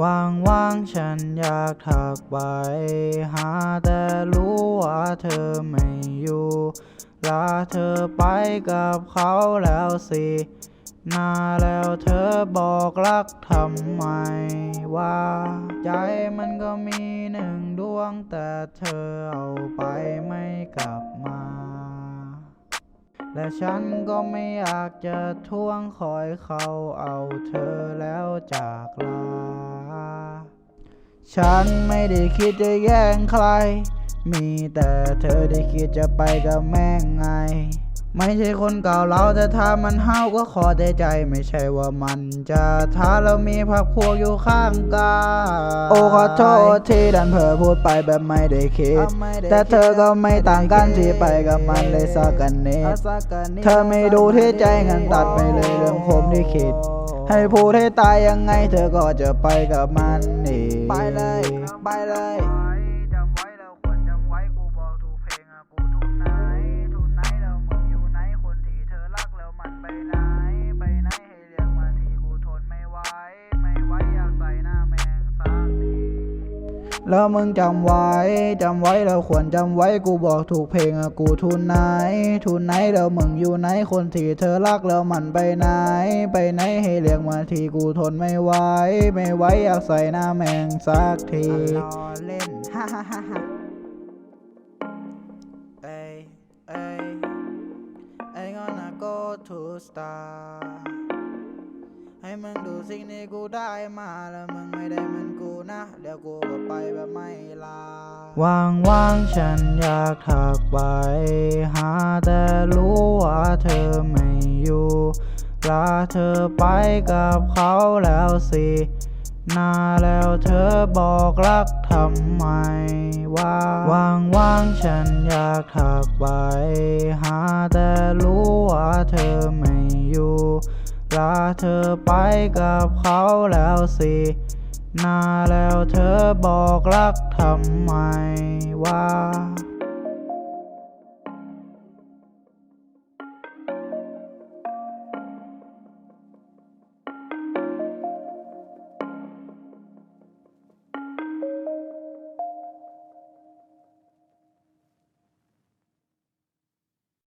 ว่างว่างๆฉันอยากทักไปหาแต่รู้ว่าเธอไม่อยู่ลาเธอไปกับเขาแล้วสินาแล้วเธอบอกรักทำไมว่า ใจมันก็มีหนึ่งดวงแต่เธอเอาไปไม่กลับมา และฉันก็ไม่อยากจะทวงคอยเขาเอาเธอแล้วจากลา ฉันไม่ได้คิดจะแย่งใคร มีแต่เธอได้คิดจะไปกับแม่งไง ไม่ใช่คนเก่าเราแต่ถ้ามันห้าวก็ขอได้ใจ ไม่ใช่ว่ามันจะท้าเรามีพักพวกอยู่ข้างกายโอ้ขอโทษที่ดันเผลอพูดไปแบบไม่ได้คิด แต่เธอก็ไม่ต่างกันที่ไปกับมันเลยสักกันนิดเธอไม่ดูที่ใจงั้นตัดไปเลยเรื่องผมที่คิด ให้พูดให้ตายยังไงเธอก็จะไปกับมันนี่ ไปเลย ไปเลย แล้วมึงจำไว้จำไว้แล้วควรจำไว้กูบอกถูกเพลงอะกูทุนไหน ทุนไหนแล้วมึงอยู่ไหนคนที่เธอรักแล้วมันไปไหน ไปไหนให้เรียกมาทีกูทนไม่ไหวไม่ไหวอยากใส่หน้าแมงสักทีรอเล่นฮ่าฮ่าฮ่าฮ่าเอ้ยเอ้ย I gonna go to star ให้มึงดูสิ่งที่กูได้มาแล้วมึงไม่ได้มือน นะเดี๋ยวกูก็ไปแบบไม่ลาว่างว่างๆฉันอยากทักไป หาแต่รู้ว่าเธอไม่อยู่ลาเธอไปกับเขาแล้วสินาแล้วเธอบอกรักทำไมว่าว่างว่างๆฉันอยากทักไป หาแต่รู้ว่าเธอไม่อยู่ลาเธอไปกับเขาแล้วสิ นาแล้วเธอบอกรักทำไมว่า